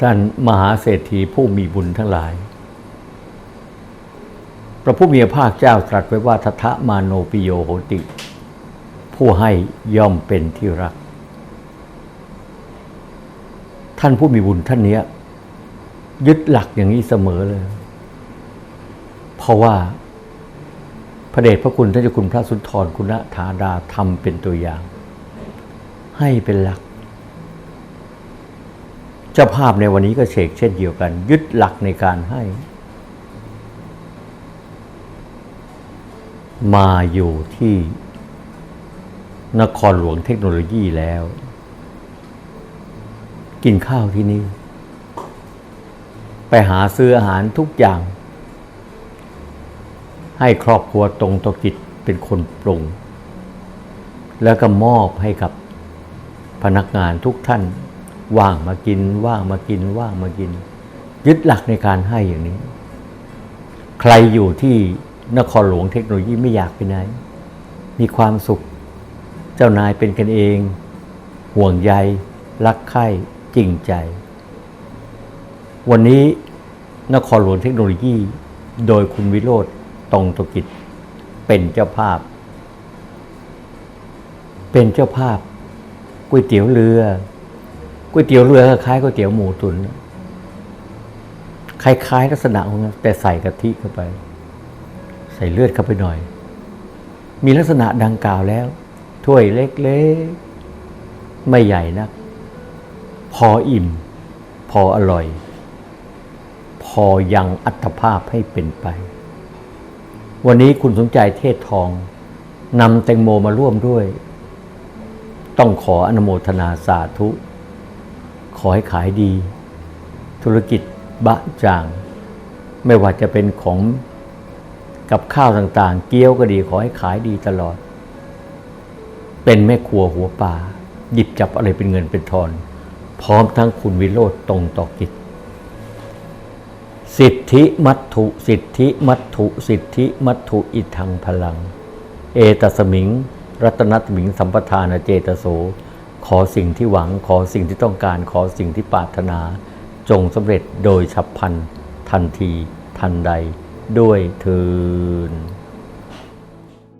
ท่านมหาเศรษฐีผู้มีบุญทั้งหลาย พระผู้มีพระภาคเจ้าตรัสไว้ว่าทัทะมาโนปิโยโหติ ผู้ให้ย่อมเป็นที่รัก ท่านผู้มีบุญท่านเนี้ยยึดหลักอย่างนี้เสมอเลย เพราะว่าพระเดชพระคุณท่านเจ้าคุณพระสุนทรคุณธาดาทำเป็นตัวอย่าง ให้เป็นหลัก เจ้าภาพในวันนี้ก็เชกเช่นเดียวกัน ยึดหลักในการให้ มาอยู่ที่นครหลวงเทคโนโลยีแล้ว กินข้าวที่นี่ ไปหาซื้ออาหารทุกอย่าง ให้ครอบครัวตรงตวกิจเป็นคนปรุง แล้วก็มอบให้กับพนักงานทุกท่าน ว่างมากิน ว่างมากิน ว่างมากิน ยึดหลักในการให้อย่างนี้ ใครอยู่ที่นครหลวงเทคโนโลยีไม่อยากไปไหน มีความสุข เจ้านายเป็นกันเอง ห่วงใย รักใคร่จริงใจ วันนี้นครหลวงเทคโนโลยี โดยคุณวิโรธตรงตกิจ เป็นเจ้าภาพ เป็นเจ้าภาพก๋วยเตี๋ยวเรือ ก๋วยเตี๋ยวเรือคล้ายก๋วยเตี๋ยวหมูตุนคล้ายๆลักษณะของนั้นแต่ใส่กะทิเข้าไป ใส่เลือดเข้าไปหน่อย มีลักษณะดังกล่าวแล้ว ถ้วยเล็กๆ ไม่ใหญ่นักพออิ่ม พออร่อย พอยังอัตภาพให้เป็นไป วันนี้คุณสนใจเทศทองนำแตงโมมาร่วมด้วย ต้องขออนุโมทนาสาธุ ขอให้ขายดี ธุรกิจบะจาง ไม่ว่าจะเป็นของกับข้าวต่างๆ เกี๊ยวก็ดีขอให้ขายดีตลอด เป็นแม่ครัวหัวป่าหยิบจับอะไรเป็นเงินเป็นทอน พร้อมทั้งคุณวิโรธตรงต่อกิจ สิทธิมัตถุสิทธิมัตถุสิทธิมัตถุอิทังพลัง เอตสมิง รัตนัตมิงสัมปทานเจตโส ขอสิ่งที่หวังขอสิ่งที่ต้องการขอสิ่งที่ปรารถนา จงสำเร็จโดยฉับพลันทันทีทันใดด้วยเทิน